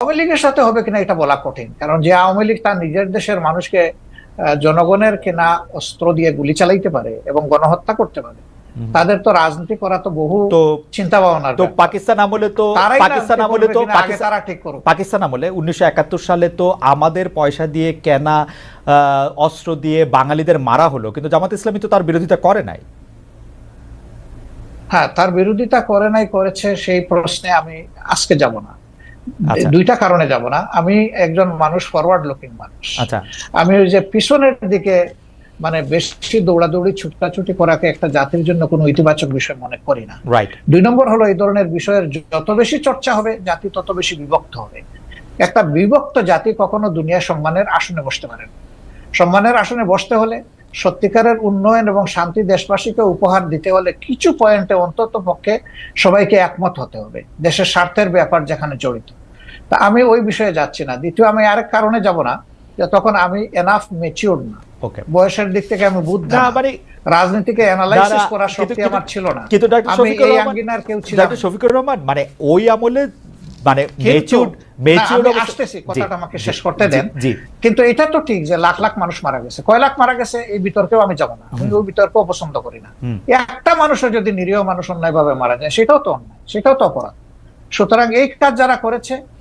আওয়ামী লীগের সাথে হবে কিনা এটা বলা কঠিন। কারণ যে আওয়ামী লীগ তার নিজের দেশের মানুষকে জনগণের কেনা অস্ত্র দিয়ে গুলি চালাইতে পারে এবং গণহত্যা করতে পারে তাদের তো রাজনীতি করা তো বহু চিন্তা ভাবনার তো পাকিস্তান আমলে তো পাকিস্তান আমলে তো তারা ঠিক করুক। পাকিস্তান আমলে উনিশশো একাত্তর সালে তো আমাদের পয়সা দিয়ে কেনা আহ, অস্ত্র দিয়ে বাঙালিদের মারা হলো কিন্তু জামাত ইসলামী তো তার বিরোধিতা করে নাই। হ্যাঁ তার বিরোধিতা করে নাই করেছে সেই প্রশ্নে আমি আজকে যাব না। দুইটা কারণে যাব না। আমি একজন মানুষ ফরওয়ার্ড লুকিং মানুষ। আচ্ছা। আমি ওই যে পিছনের দিকে মানে বেশি দৌড়াদৌড়ি ছুটাছুটি করাকে একটা জাতির জন্য কোনো ইতিবাচক বিষয় মনে করি না। রাইট দুই নম্বর হলো এই ধরনের বিষয়ের যত বেশি চর্চা হবে জাতি তত বেশি বিভক্ত হবে। একটা বিভক্ত জাতি কখনো দুনিয়া সম্মানের আসনে বসতে পারে না। সম্মানের আসনে বসতে হলে সত্যিকারের উন্নয়ন এবং শান্তি দেশবাসীকে উপহার দিতে হলে কিছু পয়েন্টে অন্তত পক্ষে সবাইকে একমত হতে হবে। দেশের স্বার্থের ব্যাপার যেখানে জড়িত। আমি ওই বিষয়ে যাচ্ছি না। দ্বিতীয় আমি আরেক কারণে যাব না যে তখন আমি এনাফ মেচিউর না। ওকে বয়সের দিক থেকে আমি বুদ্ধ না মানে রাজনীতিকে অ্যানালাইসিস করার শক্তি আমার ছিল না। কিন্তু শফিকুর রহমান কেউ ডাক্তার শফিকুর রহমান মানে ওই আমলে মানে কিন্তু- মেচিউর মেচিউর আসতেছি কথাটা আমাকে শেষ করতে দেন। কিন্তু এটা তো ঠিক যে লাখ লাখ মানুষ মারা গেছে। কয় লাখ মারা গেছে এই বিতর্কেও আমি যাব না। আমি ওই বিতর্ক পছন্দ করি না। একটা মানুষও যদি নিরীহ মানুষ অন্যায়ভাবে মারা যায় সেটাও তো অন্যায় সেটাও তো অপরাধ। সুতরাং এই কাজ যারা করেছে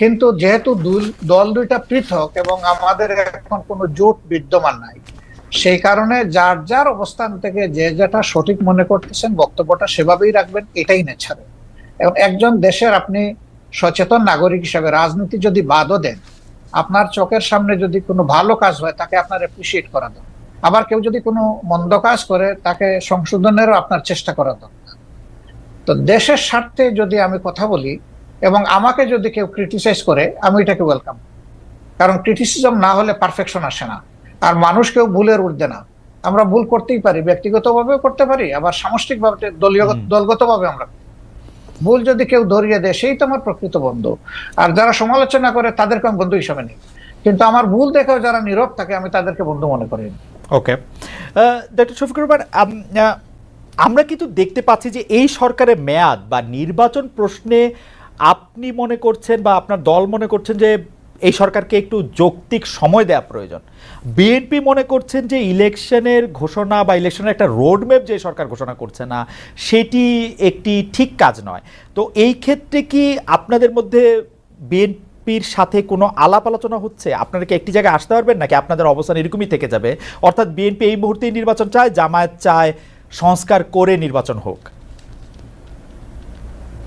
কিন্তু যেহেতু দল দুইটা পৃথক এবং আমাদের এখন কোনো জোট বিদ্যমান নাই, সেই কারণে যার যার অবস্থান থেকে যে যেটা সঠিক মনে করতেছেন, বক্তব্যটা সেভাবেই রাখবেন, এটাই নেছাড়ে এবং একজন দেশের আপনি সচেতন নাগরিক হিসাবে রাজনীতি যদি বাদও দেন, আপনার চোখের সামনে যদি কোনো ভালো কাজ হয়, তাকে আপনার অ্যাপ্রিসিয়েট করা দরকার। আবার কেউ যদি কোনো মন্দ কাজ করে, তাকে সংশোধনেরও আপনার চেষ্টা করা দরকার। তো দেশের স্বার্থে যদি আমি কথা বলি এবং আমাকে যদি কেউ ক্রিটিসাইজ করে আমি এটাকে ওয়েলকাম কারণ ক্রিটিসিজম না হলে পারফেকশন আসে না। আর মানুষ কেউ ভুলের উঠবে না। আমরা ভুল করতেই পারি ব্যক্তিগতভাবেও করতে পারি আবার সামষ্টিকভাবে দলীয়। দলগতভাবে আমরা ভুল যদি কেউ ধরিয়ে দেয় সেই তো আমার প্রকৃত বন্ধু। আর যারা সমালোচনা করে তাদেরকে আমি বন্ধু হিসাবে নিই। কিন্তু আমার ভুল দেখেও যারা নীরব থাকে আমি তাদেরকে বন্ধু মনে করি ওকে ডক্টর শফিকুর আমরা কিন্তু দেখতে পাচ্ছি যে এই সরকারের মেয়াদ বা নির্বাচন প্রশ্নে আপনি মনে করছেন বা আপনার দল মনে করছেন যে এই সরকারকে একটু যৌক্তিক সময় দেওয়া প্রয়োজন? বিএনপি মনে করছেন যে ইলেকশনের ঘোষণা বা ইলেকশনের একটা রোডম্যাপ যে সরকার ঘোষণা করছে না, সেটি একটি ঠিক কাজ নয়। তো এই ক্ষেত্রে কি আপনাদের মধ্যে বিএনপির সাথে কোনো আলাপ আলোচনা হচ্ছে? আপনারা কি একটি জায়গায় আসতে পারবেন নাকি আপনাদের অবস্থান এরকমই থেকে যাবে? অর্থাৎ বিএনপি এই মুহূর্তেই নির্বাচন চায়, জামায়াত চায়, সংস্কার করে নির্বাচন হোক।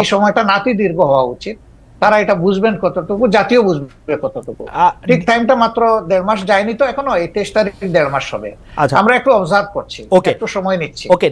এই সময়টা নাতি দীর্ঘ হওয়া উচিত। তারা এটা বুঝবেন কতটুকু জাতীয় বুঝবে কতটুকু। ঠিক টাইমটা মাত্র দেড় মাস যায়নি তো এখনও এই তেইশ তারিখ দেড় মাস হবে। আচ্ছা। আমরা একটু অবজার্ভ করছি. একটু সময় নিচ্ছি। ওকে